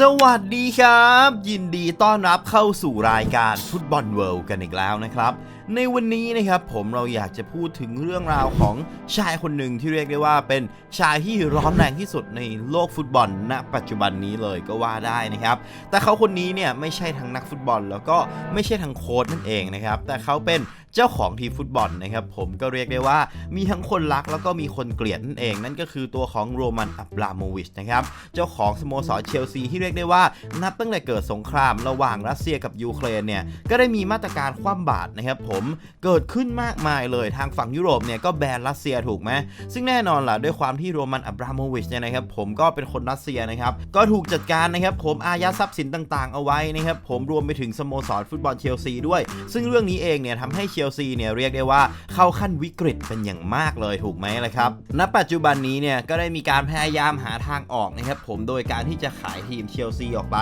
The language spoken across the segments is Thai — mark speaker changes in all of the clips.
Speaker 1: สวัสดีครับ ยินดีต้อนรับเข้าสู่รายการฟุตบอลเวิลด์กันอีกแล้วนะครับ ในวันนี้นะครับผมเราอยากจะพูดถึงเรื่องราวของชายคนหนึ่งที่เรียกได้ว่าเป็นชายที่ร้อนแรงที่สุดในโลกฟุตบอลณ ปัจจุบันนี้เลยก็ว่าได้นะครับ แต่เขาคนนี้เนี่ยไม่ใช่ทั้งนักฟุตบอล แล้วก็ไม่ใช่ทั้งโค้ชนั่นเองนะครับ แต่เขาเป็น เจ้าของทีมฟุตบอลนะครับผมก็เรียกได้ว่ามีทั้งคนรักแล้วก็มีคนเกลียดนั่นเองนั่นก็คือตัวของโรมันอับราโมวิชนะครับเจ้าของสโมสรเชลซีที่เรียกได้ว่านับตั้งแต่เกิดสงครามระหว่างรัสเซียกับยูเครนเนี่ยก็ได้มีมาตรการคว่ำบาตรนะครับผมเกิดขึ้นมากมายเลยทางฝั่งยุโรปเนี่ยก็แบนรัสเซียถูกไหมซึ่งแน่นอนล่ะด้วยความที่โรมันอับราโมวิชเนี่ยนะครับผมก็เป็นคนรัสเซียนะครับก็ถูกจัดการนะครับผมอายัดทรัพย์สินต่างๆ เอาไว้นะครับผมรวมไปถึงสโมสรฟุตบอลเชลซีด้วย ซึ่งเรื่องนี้เองเนี่ยทำให้เชลซีเนี่ยเรียกได้ว่าเข้าขั้นวิกฤตเป็นอย่างมากเลยถูกไหมล่ะครับ ณ ปัจจุบันนี้เนี่ยก็ได้มีการพยายามหาทางออกนะครับผมโดยการที่จะขายทีมเชลซีออกไป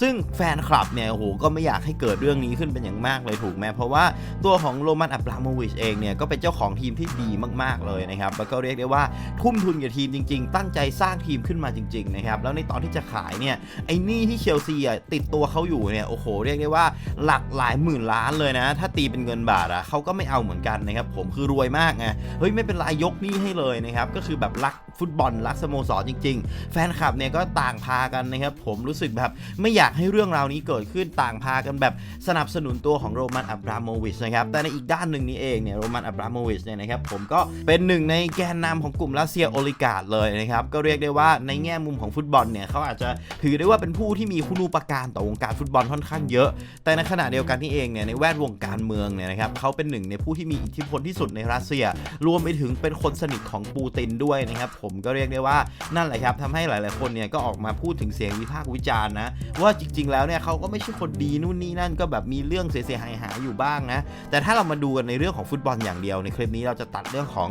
Speaker 1: ซึ่งแฟนคลับเนี่ยโอ้โหก็ไม่อยากให้เกิดเรื่องนี้ขึ้นเป็นอย่างมากเลยถูกไหมเพราะว่าตัวของโรมันอับราโมวิชเองเนี่ยก็เป็นเจ้าของทีมที่ดีมากๆเลยนะครับแล้วก็เรียกได้ว่าทุ่มทุนกับทีมจริง ๆ ตั้งใจสร้างทีมขึ้นมาจริงๆนะครับแล้วในตอนที่จะขายเนี่ยไอ้นี้ที่เชลซีอะติดตัวเขาอยู่เนี่ยโอ้โหเรียกได้ว่าหลักหลายหมื่นล้านเลยนะ ถ้าตีเป็นเงินบาทอะเขาก็ไม่เอาเหมือนกันนะครับผมคือรวยมากไงเฮ้ยไม่เป็นไรยกหนี้ให้เลยนะครับก็คือแบบรักฟุตบอลรักสโมสรจริง ๆ แฟนคลับเนี่ยก็ต่างพากันนะครับผมรู้สึกแบบไม่อยากากให้เรื่องราวนี้เกิดขึ้นต่างพากันแบบสนับสนุนตัวของโรมันอับราโมวิชนะครับ แต่ในอีกด้านหนึ่งนี้เองเนี่ยโรมันอับราโมวิชเนี่ยนะครับผมก็เป็นหนึ่งในแกนนำของกลุ่มรัสเซียโอลิการ์ดเลยนะครับ ก็เรียกได้ว่าในแง่มุมของฟุตบอลเนี่ยเขาอาจจะถือได้ว่าเป็นผู้ที่มีคุณูปการต่อวงการฟุตบอลค่อนข้างเยอะ แต่ในขณะเดียวกันนี่เองเนี่ยในแวดวงการเมืองเนี่ยนะครับเขาเป็นหนึ่งในผู้ที่มีอิทธิพลที่สุดในรัสเซีย รวมไปถึงเป็นคนสนิทของปูตินด้วยนะครับผมก็เรียกได้ว่านั่นแหละครับทำให้หลาย ๆ คนเนี่ยก็ออกมาพูดถึงเสียงวิพากษ์วิจารณ์นะว่าจริง ๆ แล้วเนี่ยเขาก็ไม่ใช่คนดีนู่นนี่นั่นก็แบบมีเรื่องเสียหายหายอยู่บ้างนะ แต่ถ้าเรามาดูกันในเรื่องของฟุตบอลอย่างเดียวในคลิปนี้เราจะตัดเรื่องของ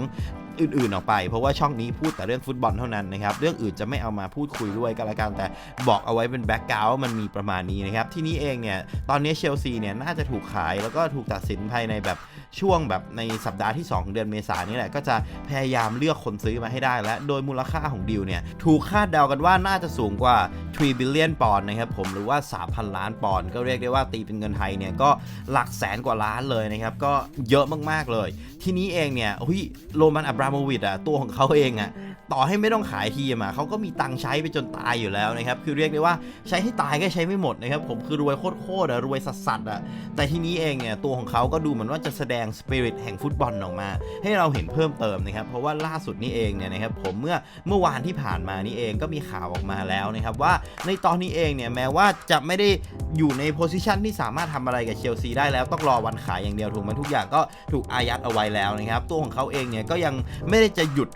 Speaker 1: อื่นๆออกไป เพราะว่าช่องนี้พูดแต่เรื่องฟุตบอลเท่านั้นนะครับ เรื่องอื่นจะไม่เอามาพูดคุยด้วยกันละกันแต่บอกเอาไว้เป็นแบ็กกราวด์มันมีประมาณนี้นะครับ ที่นี้เองเนี่ยตอนนี้เชลซีเนี่ยน่าจะถูกขายแล้วก็ถูกตัดสินภายในแบบ ช่วงแบบในสัปดาห์ที่ 2 เดือนเมษายนนี่แหละ ก็จะพยายามเลือกคนซื้อมาให้ได้และ โดยมูลค่าของดีลเนี่ย ถูกคาดเดากันว่าน่าจะสูงกว่า 3 billion ปอนด์นะครับผมหรือว่า 3,000 ล้านปอนด์ก็เรียกได้ว่าตีเป็นเงินไทยเนี่ยก็หลักแสนกว่าล้านเลยนะครับ ก็เยอะมากๆเลย ทีนี้เองเนี่ยเฮ้ยโรมันอับราโมวิชอะตัวของเขาเองอะต่อให้ไม่ต้องขายทีมอะเขาก็มีตังค์ใช้ไปจนตายอยู่แล้วนะครับ คือเรียกได้ว่าใช้ให้ตายก็ใช้ไม่หมดนะครับผมคือรวยโคตรๆอะรวยสัสๆอะแต่ทีนี้เองเนี่ยตัวของเขาก็ดูเหมือนว่าจะแสดงสปิริตแห่งฟุตบอลออกมา ให้เราเห็นเพิ่มเติมนะครับ เพราะว่าล่าสุดนี้เองเนี่ยนะครับผมเมื่อเมื่อวานที่ผ่านมานี่เองก็มีข่าวออกมาแล้วนะครับว่าในตอนนี้เองเนี่ยแม้ว่าจะไม่ได้อยู่ในโพสิชันที่สามารถทำอะไรกับเชลซีได้แล้วต้องรอวันขายอย่างเดียวถูกไหมทุกอย่างก็ถูกอายัดเอาไว้แล้วนะครับตัวของเขาเองเนี่ยก็ยังไม่ได้จะหยุด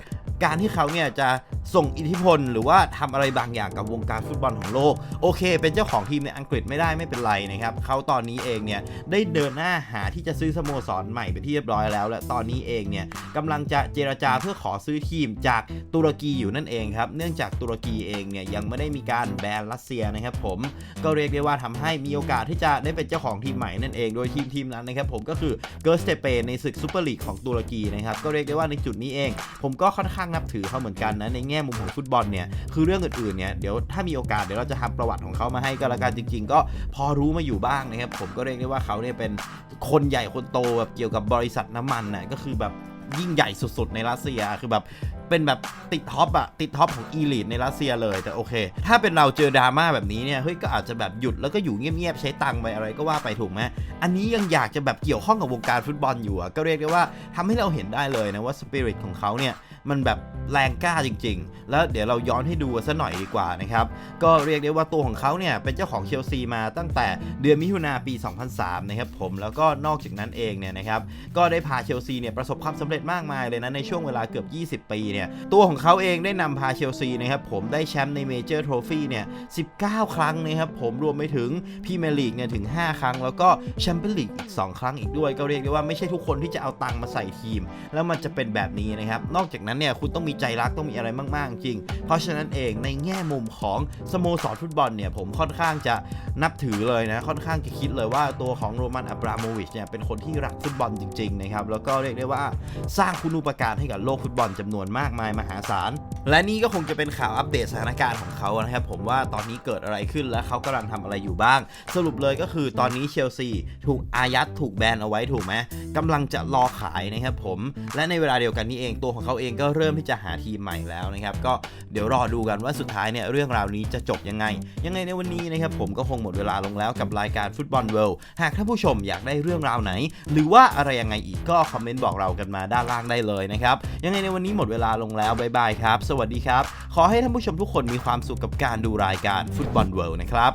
Speaker 1: การที่เขาเนี่ยจะ ส่งอิทธิพล หรือว่าทำอะไรบางอย่างกับวงการฟุตบอลของโลก โอเค เป็นเจ้าของทีมในอังกฤษไม่ได้ไม่เป็นไรนะครับเขาตอนนี้เองเนี่ยได้เดินหน้าหาที่จะซื้อสโมสรใหม่ไปที่เรียบร้อยแล้ว และตอนนี้เองเนี่ยกำลังจะเจรจาเพื่อขอซื้อทีมจากตุรกีอยู่นั่นเองครับเนื่องจากตุรกีเองเนี่ยยังไม่ได้มีการแบนรัสเซียนะครับผมก็เรียกได้ว่าทำให้มีโอกาสที่จะได้เป็นเจ้าของทีมใหม่นั่นเอง โดยทีมทีมนั้นนะครับผมก็คือเกิร์สเตเปในศึกซูเปอร์ลีกของตุรกีนะครับก็เรียกได้ว่าในจุดนี้เอง ผมก็ค่อนข้างนับถือเขาเหมือนกันนะในแง่มุมของฟุตบอลเนี่ยคือเรื่องอื่นๆเนี่ยเดี๋ยวถ้ามีโอกาสเดี๋ยวเราจะทำประวัติของเขามาให้ก็แล้วกันจริง ๆ ก็พอรู้มาอยู่บ้างนะครับผมก็เรียกได้ว่าเขาเนี่ยเป็นคนใหญ่คนโตแบบเกี่ยวกับบริษัทน้ำมันน่ะก็คือแบบยิ่งใหญ่สุดๆในรัสเซียคือแบบ เป็นแบบติดท็อปอะติดท็อปของอีลิทในรัสเซียเลยแต่โอเค ถ้าเป็นเราเจอดราม่าแบบนี้เนี่ยเฮ้ยก็อาจจะแบบหยุดแล้วก็อยู่เงียบๆใช้ตังค์ไปอะไรก็ว่าไปถูกไหมอันนี้ยังอยากจะแบบเกี่ยวข้องกับวงการฟุตบอลอยู่อะก็เรียกได้ว่าทำให้เราเห็นได้เลยนะว่าสปิริตของเขาเนี่ยมันแบบแรงกล้าจริง ๆ แล้วเดี๋ยวเราย้อนให้ดูกันสักหน่อยดีกว่านะครับ ก็เรียกได้ว่าตัวของเขาเนี่ยเป็นเจ้าของเชลซีมาตั้งแต่เดือนมิถุนาปี 2003 นะครับผม แล้วก็นอกจากนั้นเองเนี่ยนะครับ ก็ได้พาเชลซีเนี่ยประสบความสำเร็จมากมายเลยนะในช่วงเวลาเกือบ 20 ปีเนี่ยตัวของเขาเองได้นำพาเชลซีนะครับ ผมได้แชมป์ในเมเจอร์โทรฟี่เนี่ย 19 ครั้งนะครับผมรวมไปถึงพรีเมียร์ลีกเนี่ยถึง 5 ครั้ง แล้วก็แชมเปี้ยนลีกอีก 2 ครั้งอีกด้วย ก็เรียกได้ว่าไม่ใช่ทุกคนที่จะเอาตังค์มาใส่ทีม แล้วมันจะเป็นแบบนี้นะครับ นอกจากนั้นเนี่ยคุณต้องมีใจรักต้องมีอะไรมาก ๆ จริง เพราะฉะนั้นเองในแง่มุมของสโมสรฟุตบอลเนี่ยผมค่อนข้างจะนับถือเลยนะค่อนข้างจะคิดเลยว่าตัวของโรมันอับราโมวิชเนี่ยเป็นคนที่รักฟุตบอลจริงๆนะครับแล้วก็เรียกได้ว่าสร้างคุณูปการให้กับโลกฟุตบอลจำนวนมากากมายมหาศาล และนี่ก็คงจะเป็นข่าวอัปเดตสถานการณ์ของเขานะครับผมว่าตอนนี้เกิดอะไรขึ้นและเขากำลังทำอะไรอยู่บ้าง สรุปเลยก็คือตอนนี้เชลซีถูกอายัดถูกแบนเอาไว้ถูกไหมกำลังจะรอขายนะครับผมและในเวลาเดียวกันนี้เองตัวของเขาเองก็เริ่มที่จะหาทีมใหม่แล้วนะครับก็เดี๋ยวรอดูกันว่าสุดท้ายเนี่ยเรื่องราวนี้จะจบยังไง ยังไงในวันนี้นะครับผมก็คงหมดเวลาลงแล้วกับรายการฟุตบอลเวิลด์หากท่านผู้ชมอยากได้เรื่องราวไหน หรือว่าอะไรยังไงอีกก็คอมเมนต์บอกเรากันมาด้านล่างได้เลยนะครับยังไงในวันนี้หมดเวลาลงแล้วบ๊ายบายครับ สวัสดีครับ ขอให้ท่านผู้ชมทุกคนมีความสุขกับการดูรายการฟุตบอลเวิลด์นะครับ